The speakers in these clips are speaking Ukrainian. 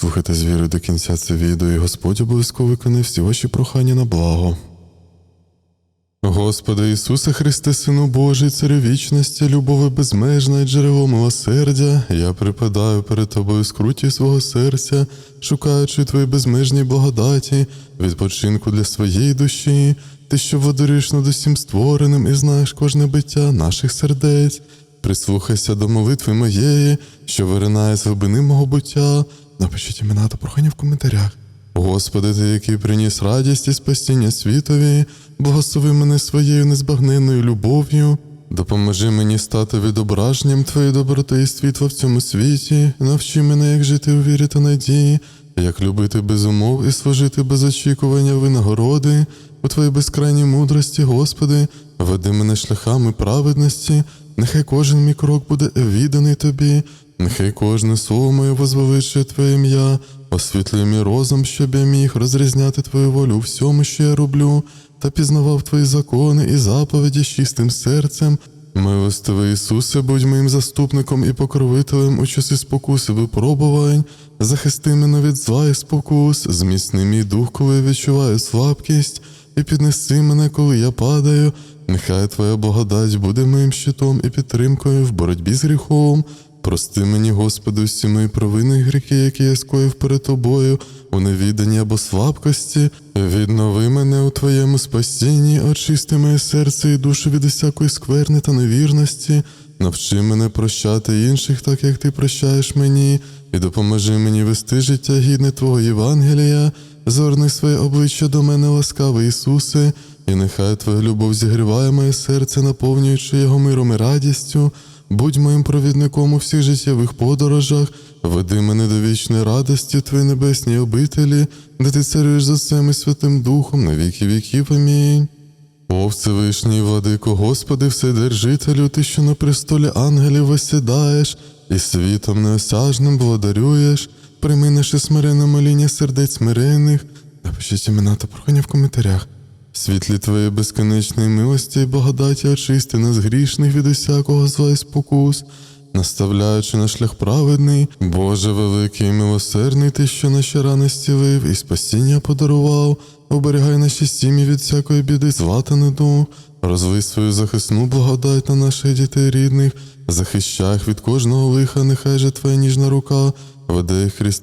Слухайте з до кінця це відео, і Господь обов'язково виконає всі ваші прохання на благо. Господи Ісусе Христе, Сину Божий, Царю вічності, любови безмежна і джерело милосердя, я припадаю перед Тобою скруті свого серця, шукаючи Твої безмежні благодаті, відпочинку для своєї душі, Ти, що водориш над усім створеним і знаєш кожне биття наших сердець. Прислухайся до молитви моєї, що виринає з глибини мого буття. Напишіть імена та прохання в коментарях. Господи, Ти, який приніс радість і спасіння світові, благослови мене своєю незбагненною любов'ю. Допоможи мені стати відображенням Твоєї доброти і світла в цьому світі, навчи мене, як жити у вірі та надії, як любити без умов і служити без очікування винагороди, у Твоїй безкрайній мудрості, Господи, веди мене шляхами праведності, нехай кожен мій крок буде відданий Тобі, нехай кожне слово моє возвеличує Твоє ім'я, освітлюй мій розум, щоб я міг розрізняти Твою волю всьому, що я роблю, та пізнавав Твої закони і заповіді з чистим серцем. Милостивий Ісусе, будь моїм заступником і покровителем у часи спокуси випробувань, захисти мене від зла і спокус, зміцни мій дух, коли я відчуваю слабкість, і піднеси мене, коли я падаю. Нехай Твоя благодать буде моїм щитом і підтримкою в боротьбі з гріхом. Прости мені, Господи, всі мої провини і гріхи, які я скоїв перед Тобою, у невіданні або слабкості. Віднови мене у Твоєму спасінні, очисти моє серце і душу від усякої скверни та невірності. Навчи мене прощати інших, так як ти прощаєш мені, і допоможи мені вести життя гідне Твого Євангелія. Зверни своє обличчя до мене, ласкавий Ісусе, і нехай Твоя любов зігріває моє серце, наповнюючи його миром і радістю. Будь моїм провідником у всіх життєвих подорожах, веди мене до вічної радості, в Твоїй небесній обителі, де ти царюєш за всім і Святим Духом на віки віків. Амінь. О Всевишній владико, Господи, Вседержителю, Ти, що на престолі ангелів висідаєш, і світом неосяжним владарюєш, прийми наше смирене моління сердець смирених. Напишіть імена та прохання в коментарях. Світлі Твоєї безконечної милості і благодаті очисти нас грішних від усякого зла і спокус, наставляючи на шлях праведний, Боже великий і милосердний, Ти, що наші рани зцілив і спасіння подарував, оберігай наші сім'ї від всякої біди, зла та недуг, розлий свою захисну благодать на наших дітей рідних, захищай їх від кожного лиха, нехай же Твоя ніжна рука веде їх крізь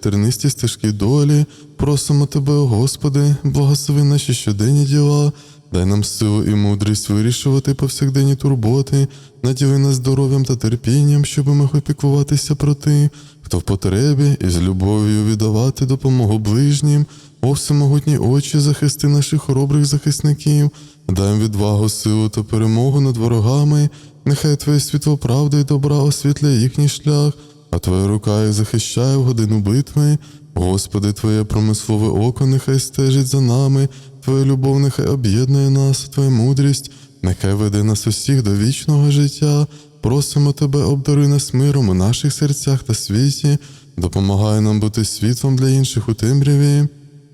стежки долі, просимо Тебе, Господи, благослови наші щоденні діла, дай нам силу і мудрість вирішувати повсякденні турботи, наділи нас здоров'ям та терпінням, щоб могли піклуватися про тих, хто в потребі і з любов'ю віддавати допомогу ближнім, о всемогутні очі, захисти наших хоробрих захисників, дай відвагу, силу та перемогу над ворогами, нехай Твоє світло правди і добра освітляє їхній шлях а Твоя рука їх захищає в годину битви. Господи, Твоє промислове око нехай стежить за нами, Твоя любов нехай об'єднує нас, Твоя мудрість, нехай веде нас усіх до вічного життя. Просимо Тебе, обдаруй нас миром у наших серцях та світі, допомагай нам бути світлом для інших у темряві.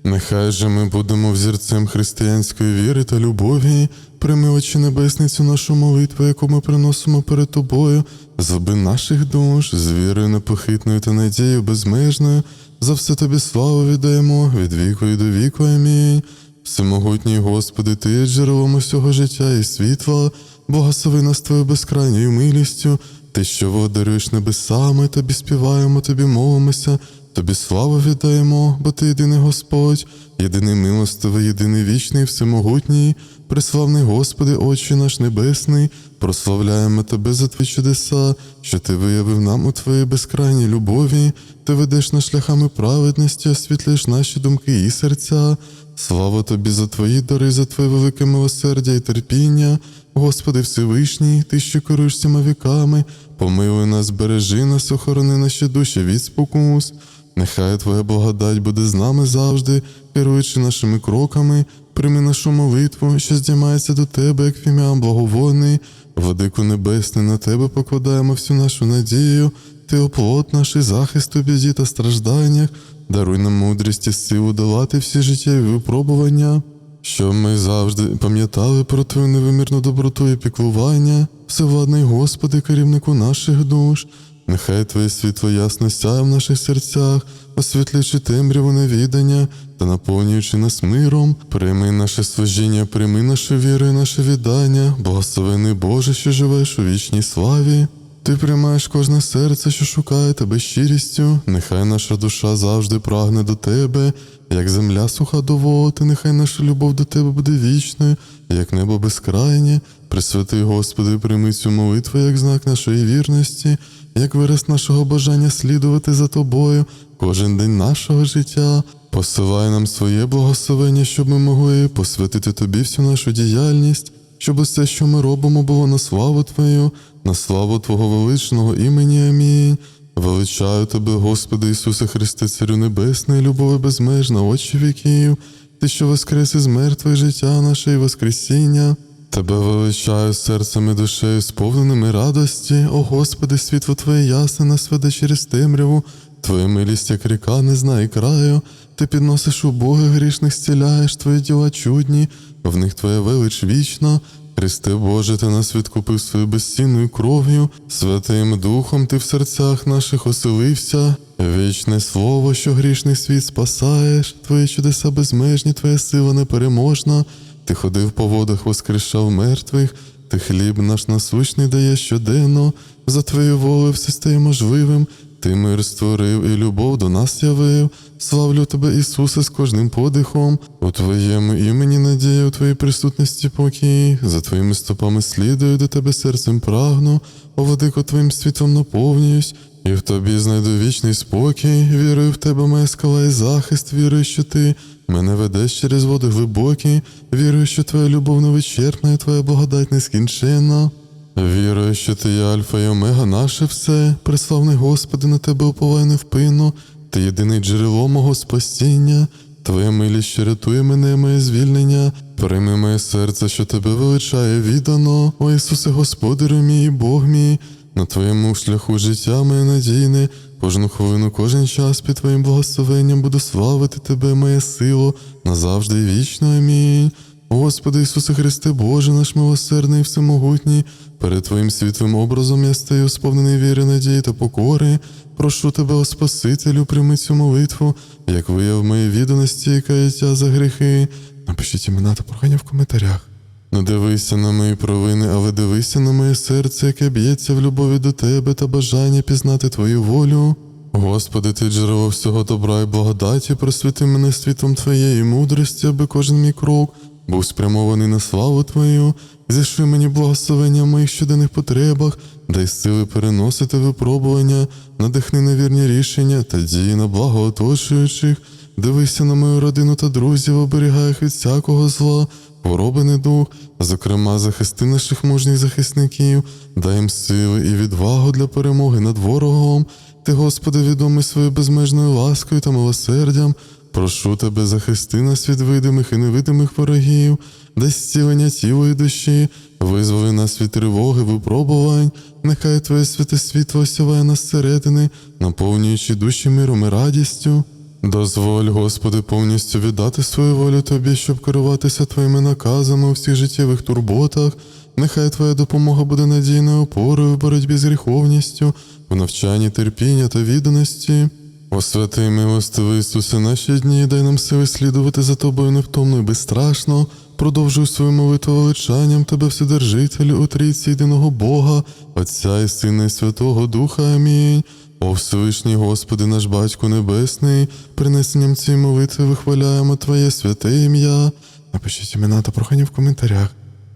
Нехай же ми будемо взірцем християнської віри та любові, прийми очі небесницю нашу молитву, яку ми приносимо перед тобою, зоби наших душ, з вірою непохитною та надією безмежною, за все тобі славу віддаємо від віку і до віку. Амінь. Всемогутній Господи, Ти є джерелом усього життя і світла, благослови нас Твоєю безкрайньою милістю, Ти, що водаруєш небесами, тобі співаємо, тобі молимося. Тобі славу віддаємо, бо ти єдиний Господь, єдиний милостивий, єдиний вічний, всемогутній, приславний Господи, Отче наш Небесний, прославляємо Тебе за Твої чудеса, що Ти виявив нам у Твоїй безкрайній любові, Ти ведеш нас шляхами праведності, освітлюєш наші думки і серця. Слава Тобі за Твої дари, за Твоє велике милосердя і терпіння, Господи Всевишній, Ти, що керуєш всіма віками, помилуй нас, бережи нас, охорони наші душі від спокус. Нехай Твоя благодать буде з нами завжди, керуючи нашими кроками, прийми нашу молитву, що здіймається до Тебе, як фім'ям благовонний, Владику Небесний, на Тебе покладаємо всю нашу надію, Ти оплот наш і захист у біді та стражданнях, даруй нам мудрість і силу долати всі життєві випробування, щоб ми завжди пам'ятали про Твою невимірну доброту і піклування, всевладний Господи, керівнику наших душ, Нехай Твоє світло ясно сяє в наших серцях, освітлюючи темряву невідання та наповнюючи нас миром, прийми наше служіння, прийми нашу віру і наше віддання, благословений Боже, що живеш у вічній славі. Ти приймаєш кожне серце, що шукає тебе щирістю, нехай наша душа завжди прагне до тебе, як земля суха до вод, і нехай наша любов до тебе буде вічною, як небо безкрайнє. Пресвятий Господи, прийми цю молитву як знак нашої вірності, як вираз нашого бажання слідувати за тобою кожен день нашого життя. Посилай нам своє благословення, щоб ми могли посвятити тобі всю нашу діяльність, щоб усе, що ми робимо, було на славу Твою, на славу Твого величного імені. Амінь. Величаю Тебе, Господи Ісусе Христе, Царю Небесний, любові безмежна, Отче віків, Ти, що воскрес із мертвих життя наше і Воскресіння. Тебе величаю серцем і душею, сповненими радості, о Господи, світло Твоє ясне нас веде через темряву, Твоя милість, як ріка, не знає краю, ти підносиш убогих грішних, зціляєш твої діла чудні, в них Твоя велич вічна. Христе Боже, ти нас відкупив своєю безцінною кров'ю, Святим Духом ти в серцях наших оселився, вічне слово, що грішний світ спасаєш, твої чудеса безмежні, твоя сила непереможна. Ти ходив по водах, воскрешав мертвих, ти хліб наш насущний даєш щоденно, за твою волю все стає можливим. Ти мир створив і любов до нас явив. Славлю тебе, Ісусе, з кожним подихом. У Твоєму імені надія, у Твоїй присутності покій. За Твоїми стопами слідую до Тебе серцем прагну, о владико Твоїм світом наповнююсь, і в Тобі знайду вічний спокій. Вірую в Тебе, моя скала і захист, вірую, що Ти мене ведеш через води глибокі. Вірую, що Твоя любов невичерпна, і Твоя благодать нескінченна. Вірую, що ти є Альфа і Омега, наше все, преславний Господи, на тебе уповай невпинно, ти єдине джерело мого спасіння, Твоя милість що рятує мене, моє звільнення, прийми моє серце, що тебе величає віддано, о Ісусе, Господарю мій, Бог мій, на Твоєму шляху життя моє надійне, кожну хвилину, кожен час під Твоїм благословенням буду славити Тебе, моє сило, назавжди і вічно. Амінь. Господи Ісусе Христе, Боже наш милосердний і всемогутній, перед Твоїм світлим образом я стаю сповнений віри, надії та покори. Прошу Тебе, о Спасителю, прийми цю молитву, як вияв моєї відданості і каяття за гріхи. Напишіть імена та прохання в коментарях. Не дивися на мої провини, але дивися на моє серце, яке б'ється в любові до Тебе та бажання пізнати Твою волю. Господи, ти джерело всього добра і благодаті, просвіти мене світлом Твоєї мудрості, аби кожен мій крок був спрямований на славу Твою, зішли мені благословення в моїх щоденних потребах, дай сили переносити випробування, надихни на вірні рішення та дії на благо оточуючих. Дивися на мою родину та друзів, оберігай їх від всякого зла, хвороби недуг, зокрема, захисти наших мужніх захисників, дай їм сили і відвагу для перемоги над ворогом. Ти, Господи, відомий своєю безмежною ласкою та милосердям. Прошу тебе, захисти нас від видимих і невидимих ворогів, дай зцілення і душі, визволи нас від тривоги, випробувань, нехай Твоє святе світло осяває нас зсередини, наповнюючи душі миром і радістю. Дозволь, Господи, повністю віддати свою волю Тобі, щоб керуватися Твоїми наказами у всіх життєвих турботах. Нехай Твоя допомога буде надійною опорою в боротьбі з гріховністю, в навчанні терпіння та відданості. О святий милостивий Ісусе, наші дні, дай нам сили слідувати за тобою невтомно і безстрашно. Продовжуй свою молитву величанням Тебе, Вседержителю, у трійці єдиного Бога, Отця і Сина і Святого Духа. Амінь. О Всевишній Господи, наш Батько Небесний, принесенням цієї молитви вихваляємо Твоє святе ім'я. Напишіть імена та прохання в коментарях.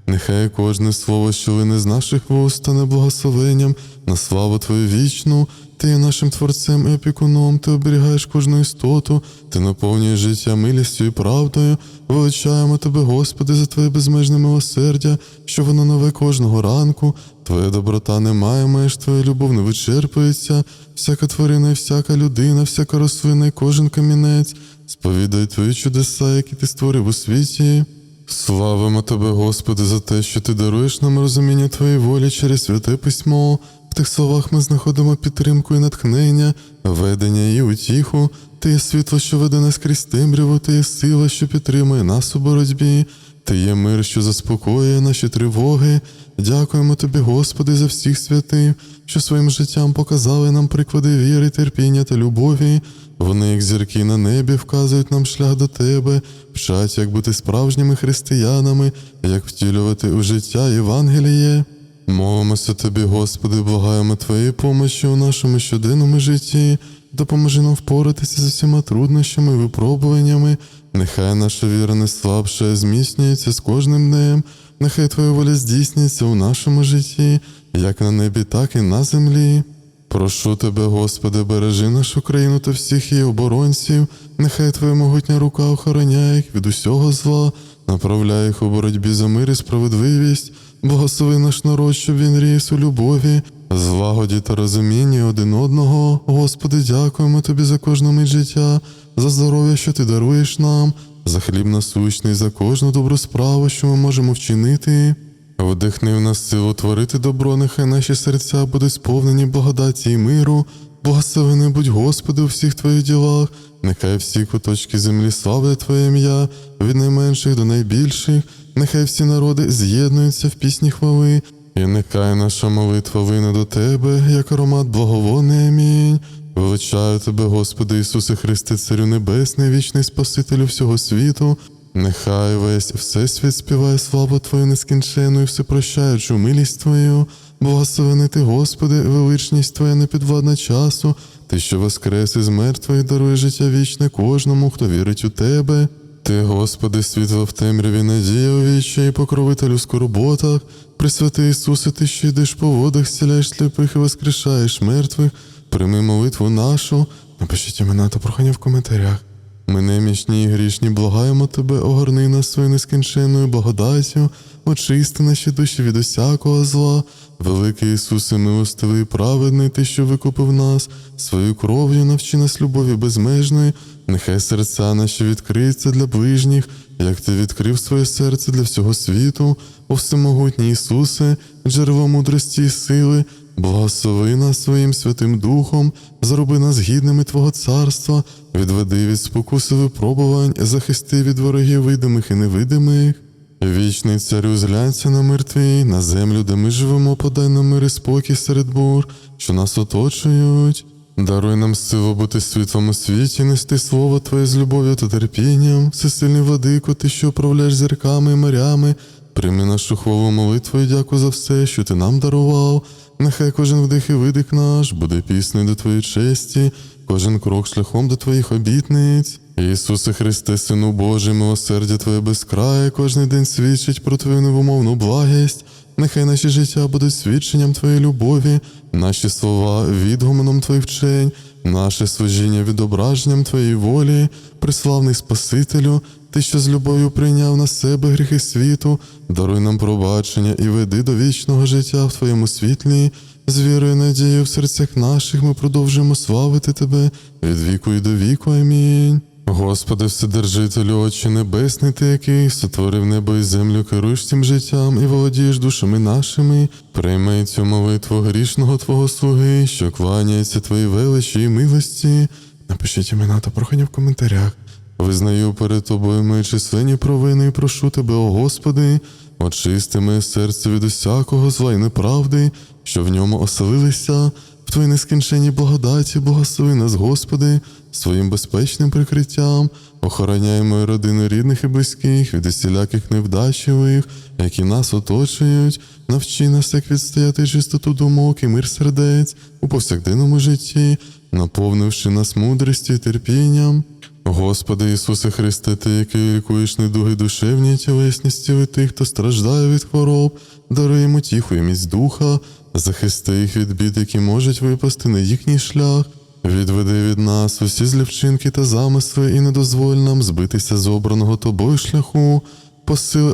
Нехай кожне слово, що вине з наших вуст, стане благословенням на славу Твою вічну. Ти є нашим творцем і опікуном, ти оберігаєш кожну істоту, ти наповнюєш життя милістю і правдою. Величаємо тебе, Господи, за Твоє безмежне милосердя, що воно нове кожного ранку. Твоя доброта немає, маєш, Твоя любов не вичерпується. Всяка тварина, і всяка людина, всяка рослина, і кожен камінець. Сповідай Твої чудеса, які ти створив у світі. Славимо Тебе, Господи, за те, що Ти даруєш нам розуміння Твоєї волі через святе письмо. Тих словах ми знаходимо підтримку і натхнення, ведення і утіху. Ти є світло, що веде нас крізь темряву, ти є сила, що підтримує нас у боротьбі. Ти є мир, що заспокоює наші тривоги. Дякуємо тобі, Господи, за всіх святих, що своїм життям показали нам приклади віри, терпіння та любові. Вони, як зірки на небі, вказують нам шлях до тебе, вчать, як бути справжніми християнами, як втілювати у життя Євангеліє. Молимося тобі, Господи, благаємо Твоєї помощі у нашому щоденному житті. Допоможи нам впоратися з усіма труднощами і випробуваннями. Нехай наша віра не слабша, зміцнюється з кожним днем. Нехай Твоя воля здійснюється у нашому житті, як на небі, так і на землі. Прошу тебе, Господи, бережи нашу країну та всіх її оборонців. Нехай Твоя могутня рука охороняє їх від усього зла, направляє їх у боротьбі за мир і справедливість. Благослови наш народ, щоб він ріс у любові, злагоді та розумінні один одного. Господи, дякуємо Тобі за кожну мить життя, за здоров'я, що Ти даруєш нам, за хліб насущний, за кожну добру справу, що ми можемо вчинити. Вдихни в нас силу творити добро, нехай наші серця будуть сповнені благодаті і миру. Благословений будь Господи у всіх Твоїх ділах, нехай всі куточки землі славлять Твоє ім'я, від найменших до найбільших, нехай всі народи з'єднуються в пісні хвали, і нехай наша молитва вине до Тебе, як аромат благовонний. Амінь. Величаю Тебе, Господи Ісусе Христе, Царю Небесний, вічний Спасителю всього світу. Нехай весь всесвіт співає славу Твою нескінчену і всепрощаючу милість Твою. Благословений ти, Господи, величність Твоя непідвладна часу, Ти, що воскрес із мертвих, дарує життя вічне кожному, хто вірить у Тебе. Ти, Господи, світло в темряві, надія вічі і покровитель у скорботах. Пресвятий Ісусе, Ти, що йдеш по водах, зціляєш сліпих і воскрешаєш мертвих. Прийми молитву нашу. Напишіть імена та прохання в коментарях. Ми немічні і грішні, благаємо тебе, огорни нас своєю нескінченною благодаттю, очисти наші душі від усякого зла. Великий Ісусе, милостивий і праведний, Ти, що викупив нас, свою кров'ю навчи нас любові безмежної, нехай серця наші відкриються для ближніх, як ти відкрив своє серце для всього світу, о всемогутній Ісусе, джерело мудрості і сили. Благослови нас своїм Святим Духом, зроби нас гідними Твого царства, відведи від спокуси випробувань, захисти від ворогів видимих і невидимих. Вічний царю, зглянься на мир твій, на землю, де ми живемо, подай нам мир і спокій серед бур, що нас оточують. Даруй нам силу бути світлом у світі, нести слово Твоє з любов'ю та терпінням, всесильний владико, ти, що управляєш зірками і морями, прийми нашу хвалу молитву і дяку за все, що ти нам дарував. Нехай кожен вдих і видих наш буде піснею до Твоєї честі, кожен крок шляхом до Твоїх обітниць. Ісусе Христе, Сину Божий, милосердя Твоє безкрає, кожний день свідчить про Твою невумовну благість. Нехай наші життя будуть свідченням Твоєї любові, наші слова відгуманом Твоїх вчень, наше служіння відображенням Твоєї волі, приславний Спасителю, Ти, що з любов'ю прийняв на себе гріхи світу, даруй нам пробачення і веди до вічного життя в Твоєму світлі. З вірою і надією в серцях наших ми продовжуємо славити Тебе від віку і до віку. Амінь. Господи, Вседержителю, Отче Небесний, Ти, який сотворив небо і землю, керуєш цим життям і володієш душами нашими, прийми цю молитву грішного Твого слуги, що кланяється Твоїй величі і милості. Напишіть імена та прохання в коментарях. Визнаю перед тобою мої численні провини і прошу тебе, о Господи, очисти моє серце від усякого зла і неправди, що в ньому оселилися. В Твоїй нескінченній благодаті, благослови нас, Господи, своїм безпечним прикриттям, охороняй мою родину рідних і близьких від усіляких невдачливих, які нас оточують, навчи нас, як відстояти чистоту думок і мир сердець у повсякденному житті, наповнивши нас мудрістю і терпінням. Господи Ісусе Христе, Ти, який лікуєш недуги душевні і тілесні тих, хто страждає від хвороб, даруй йому тіху і міць духа, захисти їх від бід, які можуть випасти на їхній шлях. Відведи від нас усі злівчинки та замисли, і не дозволь нам збитися з обраного тобою шляху. Посили,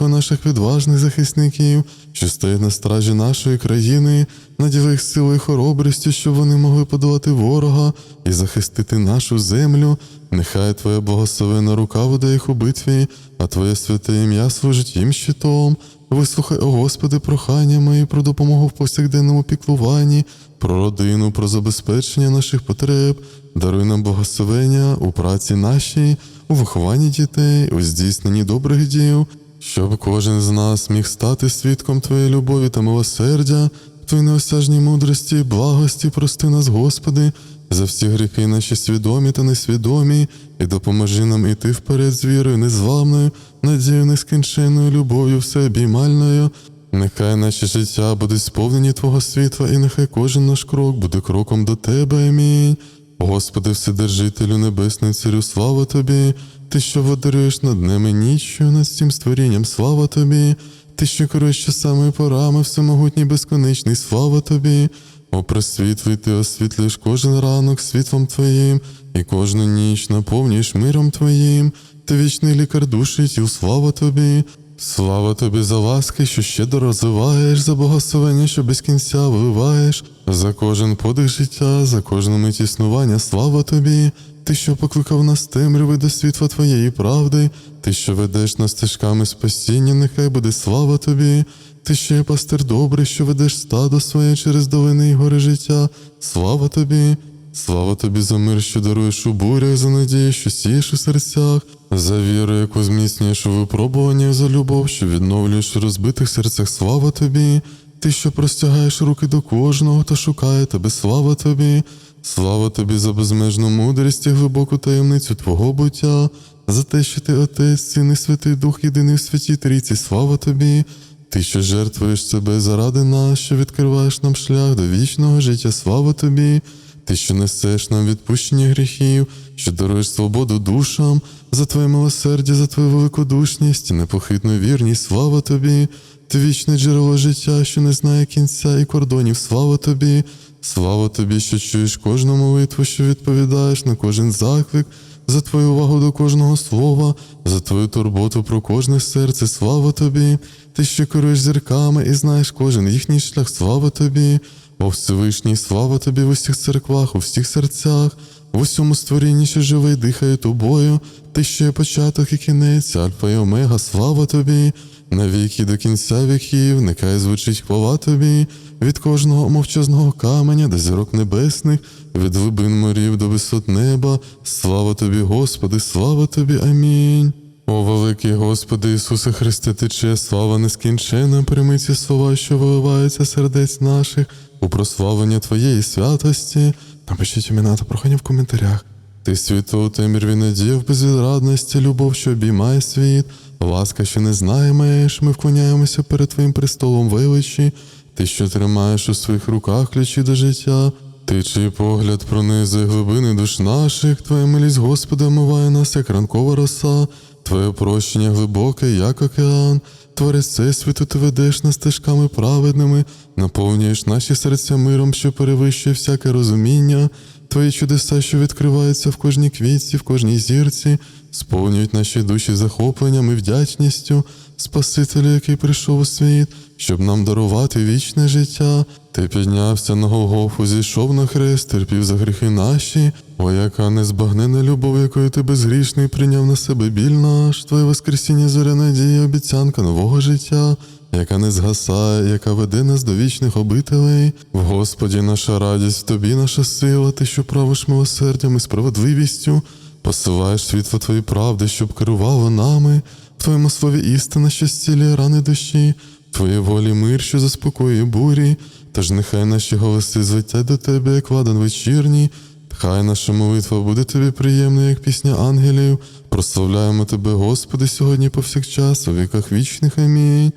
о наших відважних захисників, що стоять на стражі нашої країни, наділи їх силою хоробрістю, щоб вони могли подолати ворога і захистити нашу землю. Нехай Твоя благословена рука веде їх у битві, а Твоє святе ім'я служить їм щитом. Вислухай, о Господи, прохання мої про допомогу в повсякденному піклуванні, про родину, про забезпечення наших потреб, даруй нам благословення у праці нашій, у вихованні дітей, у здійсненні добрих діл. щоб кожен з нас міг стати свідком Твоєї любові та милосердя, в Твоїй неосяжній мудрості благості, прости нас, Господи, за всі гріхи наші свідомі та несвідомі, і допоможи нам іти вперед з вірою незламною, надією нескінченною, любов'ю всеобіймальною. Нехай наші життя будуть сповнені Твого світла, і нехай кожен наш крок буде кроком до Тебе. Амінь. Господи, Вседержителю Небесний Царю, слава Тобі, Ти, що водаруєш над ними ніччю, над всім створінням, слава Тобі, Ти, що керуєш часами і порами, всемогутній безконечний, слава Тобі. О, просвітлий, Ти освітлюєш кожен ранок світлом Твоїм, і кожну ніч наповнюєш миром Твоїм, Ти вічний лікар душі тіл, слава Тобі. Слава тобі за ласки, що щедро розвиваєш, за благословення, що без кінця виливаєш, за кожен подих життя, за кожну мить існування, слава тобі, ти, що покликав нас темряви до світла твоєї правди, ти, що ведеш нас стежками спасіння, нехай буде слава тобі, ти, що є пастир добрий, що ведеш стадо своє через долини і гори життя, слава тобі. Слава тобі за мир, що даруєш у бурях, за надію, що сієш у серцях, за віру, яку зміцнюєш у випробуваннях, за любов, що відновлюєш у розбитих серцях, слава тобі, ти, що простягаєш руки до кожного та шукає тебе, слава тобі, слава тобі за безмежну мудрість і глибоку таємницю Твого буття, за те, що ти Отець, Син Святий Дух, єдиний в святій трійці, слава тобі. Ти, що жертвуєш себе заради нас, що відкриваєш нам шлях до вічного життя, слава тобі. Ти, що несеш нам відпущення гріхів, що даруєш свободу душам, за твоє милосердя, за твою великодушність непохитну вірність, слава тобі, ти вічне джерело життя, що не знає кінця і кордонів, слава тобі, слава тобі, що чуєш кожну молитву, що відповідаєш на кожен заклик, за твою увагу до кожного слова, за твою турботу про кожне серце, слава тобі, ти, що керуєш зірками і знаєш кожен їхній шлях, слава тобі. О Всевишній, слава тобі в усіх церквах, у всіх серцях, в усьому створінні, що живе і дихає тобою, ти що є початок і кінець, альфа і омега, слава тобі, навіки до кінця віків, нехай звучить хвала тобі, від кожного мовчазного каменя до зірок небесних, від глибин морів до висот неба, слава тобі, Господи, слава тобі, амінь. О, великий Господи Ісусе Христе, Тече, слава нескінчена, прийми ці слова, що виливаються сердець наших у прославлення Твоєї святості. Напишіть імена та прохання в коментарях. Ти світло у темряві надія в безвідрадності, любов, що обіймає світ, ласка, що не знає меж, ми вклоняємося перед Твоїм престолом величі, Ти, що тримаєш у своїх руках ключі до життя, ти, чий погляд пронизує глибини душ наших, Твоя милість, Господи, омиває нас, як ранкова роса, Твоє прощення глибоке, як океан. Творець Всесвіту, ти ведеш нас стежками праведними, наповнюєш наші серця миром, що перевищує всяке розуміння. Твої чудеса, що відкриваються в кожній квітці, в кожній зірці, сповнюють наші душі захопленням і вдячністю, Спасителю, який прийшов у світ, щоб нам дарувати вічне життя. Ти піднявся на Голгофу, зійшов на хрест, терпів за гріхи наші. О, яка незбагнена любов, якою ти безгрішний прийняв на себе біль наш, Твоє Воскресіння зоря надії, обіцянка нового життя, яка не згасає, яка веде нас до вічних обителей. В Господі наша радість, в тобі наша сила, ти, що правиш милосердям і справедливістю, посилаєш світло Твої правди, щоб керувало нами, в Твоєму слові істина, що зцілює рани душі, в Твоїй волі мир, що заспокоює бурі. Тож нехай наші голоси злетять до тебе, як ладан вечірній, хай наша молитва буде тобі приємною, як пісня ангелів. Прославляємо тебе, Господи, сьогодні повсякчас, у віках вічних. Амінь.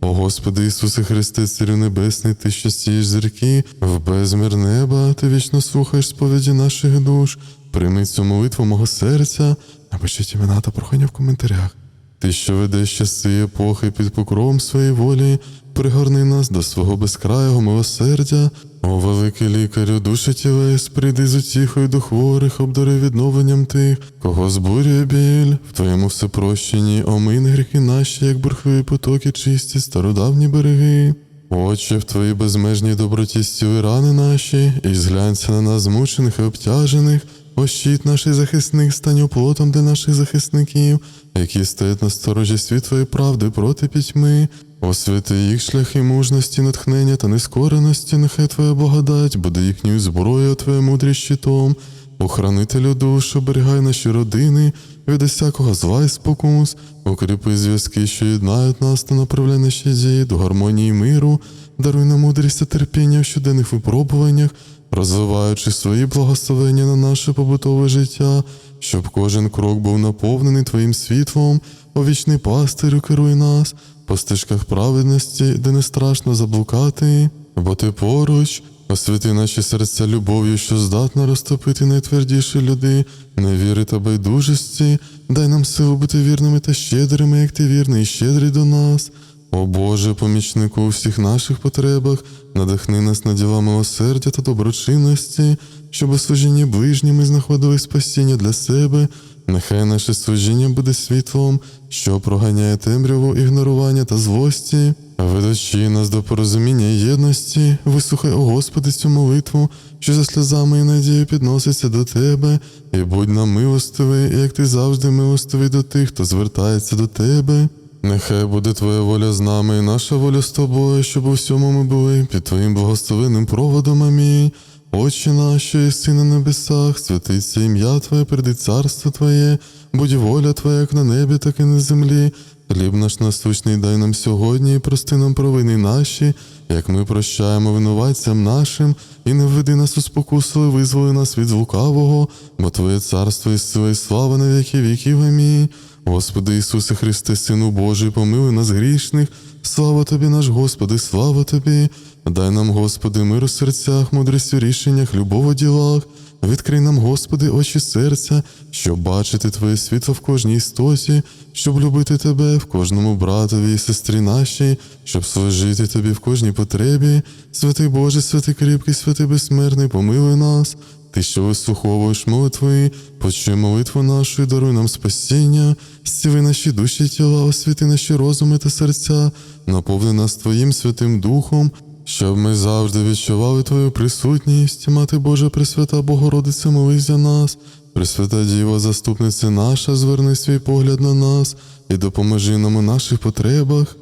О Господи Ісусе Христе, Царю Небесний, Ти, що сієш зірки, в безмір неба, ти вічно слухаєш сповіді наших душ. Прийми цю молитву мого серця, напишіть імена та прохання в коментарях. Ти, що ведеш часи епохи під покровом своєї волі, пригорни нас до свого безкрайого милосердя. О, великий лікарю, душі тілес, прийди з утіхою до хворих, обдари відновленням тих, кого збурює біль, в твоєму всепрощенні, омин гріхи наші, як бурхливі потоки, чисті, стародавні береги. Отче, в твоїй безмежній доброті зціли рани наші, і зглянься на нас змучених і обтяжених. О, щит наших захисник, стань оплотом для наших захисників, які стоять на сторожі світлої правди проти пітьми. Освяти їх шляхи мужності, натхнення та нескореності, нехай Твоя благодать буде їхньою зброєю, Твоя мудрість щитом. Охранителю душ, оберігай наші родини від усякого зла і спокус, укріпи зв'язки, що єднають нас та направляй наші дії до гармонії миру, даруй нам мудрість та терпіння в щоденних випробуваннях, розвиваючи свої благословення на наше побутове життя, щоб кожен крок був наповнений Твоїм світлом, о вічний пастирю керуй нас по стежках праведності, де не страшно заблукати, бо ти поруч. Освіти наші серця любов'ю, що здатна розтопити найтвердіші люди, невіри та байдужості, дай нам силу бути вірними та щедрими, як ти вірний і щедрий до нас. О Боже, помічнику у всіх наших потребах, надихни нас на діла милосердя та доброчинності, щоб у служінні ближнім ми знаходили спасіння для себе. Нехай наше служіння буде світлом, що проганяє темряву, ігнорування та злості. Ведучи нас до порозуміння і єдності, вислухай, о Господи, цю молитву, що за сльозами і надією підноситься до Тебе, і будь нам милостивий, як ти завжди милостивий до тих, хто звертається до Тебе. Нехай буде Твоя воля з нами і наша воля з тобою, щоб у всьому ми були під Твоїм благословенним проводом. Амінь. Отче наш, що єси на небесах, святиться ім'я Твоє, прийди царство Твоє, будь воля Твоя, як на небі, так і на землі. Хліб наш насущний дай нам сьогодні, і прости нам провини наші, як ми прощаємо винуватцям нашим, і не введи нас у спокусу, визволи нас від лукавого, бо Твоє царство і сила, і слава на віки віків. Амінь. Господи Ісусе Христе, Сину Божий, помилуй нас грішних, слава Тобі, наш Господи, слава Тобі. Дай нам, Господи, мир у серцях, мудрість у рішеннях, любов у ділах. Відкрий нам, Господи, очі серця, щоб бачити Твоє світло в кожній істоті, щоб любити Тебе в кожному братові і сестрі нашій, щоб служити Тобі в кожній потребі. Святий Боже, святий кріпкий, святий безсмертний, помилуй нас. Ти, що вислуховуєш молитви, почуй молитву нашу даруй нам спасіння, зціли наші душі тіла, освіти наші розуми та серця, наповни нас Твоїм Святим Духом, щоб ми завжди відчували Твою присутність, Мати Божа Пресвята Богородице, молись за нас, Пресвята Діва, заступниця наша, зверни свій погляд на нас і допоможи нам у наших потребах.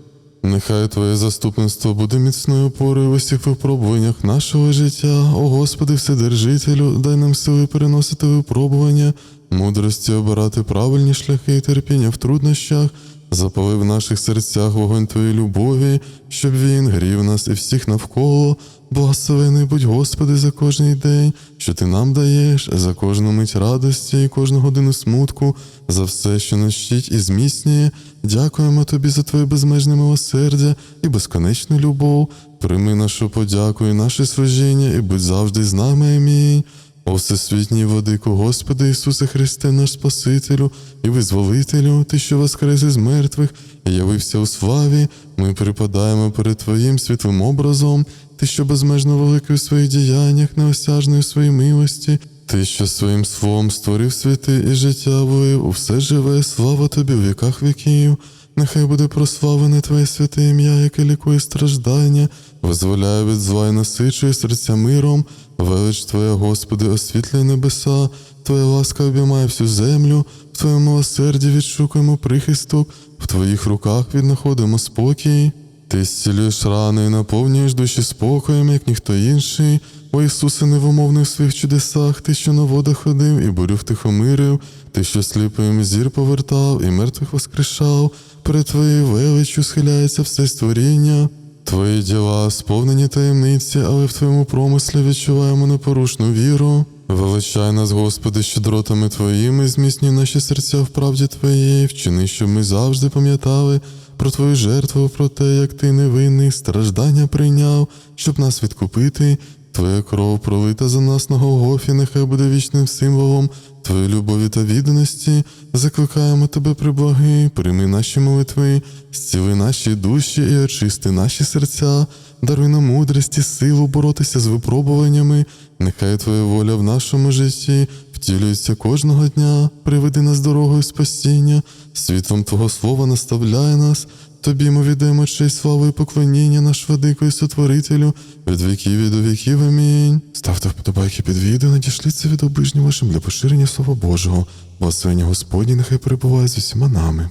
Нехай Твоє заступництво буде міцною опорою в усіх випробуваннях нашого життя. О Господи, Вседержителю, дай нам сили переносити випробування, мудрості обирати правильні шляхи і терпіння в труднощах, запали в наших серцях вогонь Твоєї любові, щоб він грів нас і всіх навколо. Благословений будь Господи за кожний день, що Ти нам даєш, за кожну мить радості і кожну годину смутку, за все, що нас щить і зміцнює. Дякуємо Тобі за Твоє безмежне милосердя і безконечну любов. Прийми нашу подяку і наше служіння, і будь завжди з нами. Амінь. О всесвітній владику, Господи Ісусе Христе, наш Спасителю і визволителю, Ти, що воскрес із мертвих і явився у славі, ми припадаємо перед Твоїм світлим образом, Ти, що безмежно великий у своїх діяннях, неосяжний у своїй милості, Ти, що своїм словом створив світи і життя вив, усе живе, слава Тобі в віках віків. Нехай буде прославлене Твоє святе ім'я, яке лікує страждання, визволяє від зла і насичує серця миром. Велич Твоя, Господи, освітлює небеса, Твоя ласка обіймає всю землю, в Твоєму милосерді відшукуємо прихисток, в Твоїх руках віднаходимо спокій. Ти зцілюєш рани і наповнюєш душі спокоєм, як ніхто інший. О Ісусе, невимовний в своїх чудесах, Ти, що на водах ходив і бурю втихомирив, Ти, що сліпим зір повертав і мертвих воскрешав, перед Твоєю величчю схиляється все створіння. Твої діла сповнені таємниці, але в Твоєму промислі відчуваємо непорушну віру. Величай нас, Господи, щедротами Твоїми, зміцнюй наші серця в правді Твоєї, вчини, щоб ми завжди пам'ятали про Твою жертву, про те, як Ти невинний страждання прийняв, щоб нас відкупити. Твоя кров пролита за нас на Голгофі, нехай буде вічним символом Твоєї любові та відданості. Закликаємо Тебе, приблаги, прийми наші молитви, зціли наші душі і очисти наші серця, даруй нам мудрість і силу боротися з випробуваннями. Нехай Твоя воля в нашому житті втілюється кожного дня, приведи нас дорогою спасіння, світлом Твого Слова наставляє нас. Тобі ми віддаємо честь, славу і поклоніння наш владико сотворителю, від віків і до віків. Амінь. Ставте вподобайки під відео, надішліться від обижнім вашим для поширення Слова Божого. Благословення Господні нехай перебуває з усіма нами.